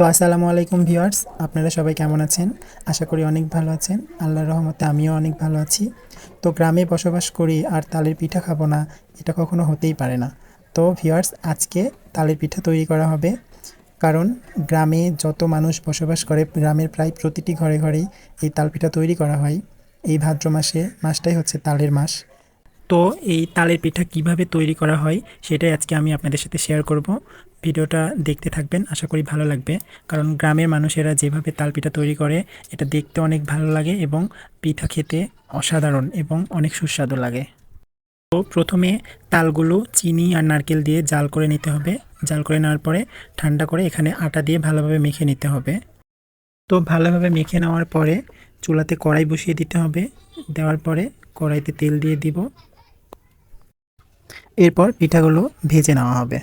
তো আসসালামু আলাইকুম ভিউয়ার্স, আপনারা সবাই কেমন আছেন? আশা করি অনেক ভালো আছেন। আল্লাহর রহমতে আমিও অনেক ভালো আছি। তো গ্রামে বসবাস করি আর তালের পিঠা খাব না, এটা কখনো হতেই পারে না। তো ভিউয়ার্স, আজকে তালের পিঠা তৈরি করা হবে। কারণ গ্রামে যত মানুষ বসবাস করে, গ্রামের প্রায় প্রতিটি ঘরে ঘরেই এই তাল পিঠা তৈরি করা হয়। এই ভাদ্র মাসে, মাসটাই হচ্ছে তালের মাস। তো এই তালের পিঠা কীভাবে তৈরি করা হয় সেটাই আজকে আমি আপনাদের সাথে শেয়ার করব। ভিডিওটা দেখতে থাকবেন, আশা করি ভালো লাগবে। কারণ গ্রামের মানুষেরা যেভাবে তাল পিঠা তৈরি করে, এটা দেখতে অনেক ভালো লাগে এবং পিঠা খেতে অসাধারণ এবং অনেক সুস্বাদু লাগে। তো প্রথমে তালগুলো চিনি আর নারকেল দিয়ে জাল করে নিতে হবে। জাল করে নেওয়ার পরে ঠান্ডা করে এখানে আটা দিয়ে ভালোভাবে মেখে নিতে হবে। তো ভালোভাবে মেখে নেওয়ার পরে চুলাতে কড়াই বসিয়ে দিতে হবে। দেওয়ার পরে কড়াইতে তেল দিয়ে দিব। এরপর পিঠাগুলো ভেজে নেওয়া হবে।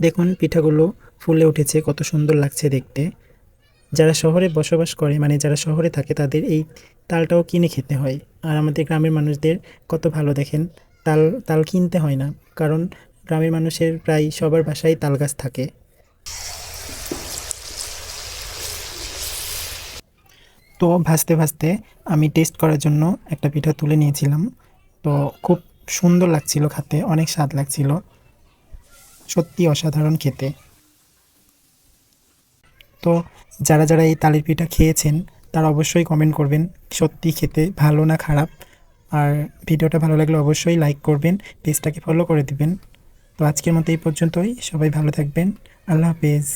দেখুন পিঠাগুলো ফুলে উঠেছে, কত সুন্দর লাগছে দেখতে। যারা শহরে বসবাস করে মানে যারা শহরে থাকে, তাদের এই তালটাও কিনে খেতে হয়। আর আমাদের গ্রামের মানুষদের কত ভালো দেখেন, তাল তাল কিনতে হয় না। কারণ গ্রামের মানুষের প্রায় সবার বাসায় তাল গাছ থাকে। তো ভাজতে ভাজতে আমি টেস্ট করার জন্য একটা পিঠা তুলে নিয়েছিলাম। তো খুব সুন্দর লাগছিল খেতে, অনেক স্বাদ লাগছিল। সত্যি অসাধারণ খেতে। তো যারা যারা এই তালের পিঠা খেয়েছেন, তারা অবশ্যই কমেন্ট করবেন সত্যি খেতে ভালো না খারাপ? আর ভিডিওটা ভালো লাগলে অবশ্যই লাইক করবেন পেজটাকে ফলো করে দিবেন। তো আজকের মতো এই পর্যন্তই, সবাই ভালো থাকবেন, আল্লাহ হাফেজ।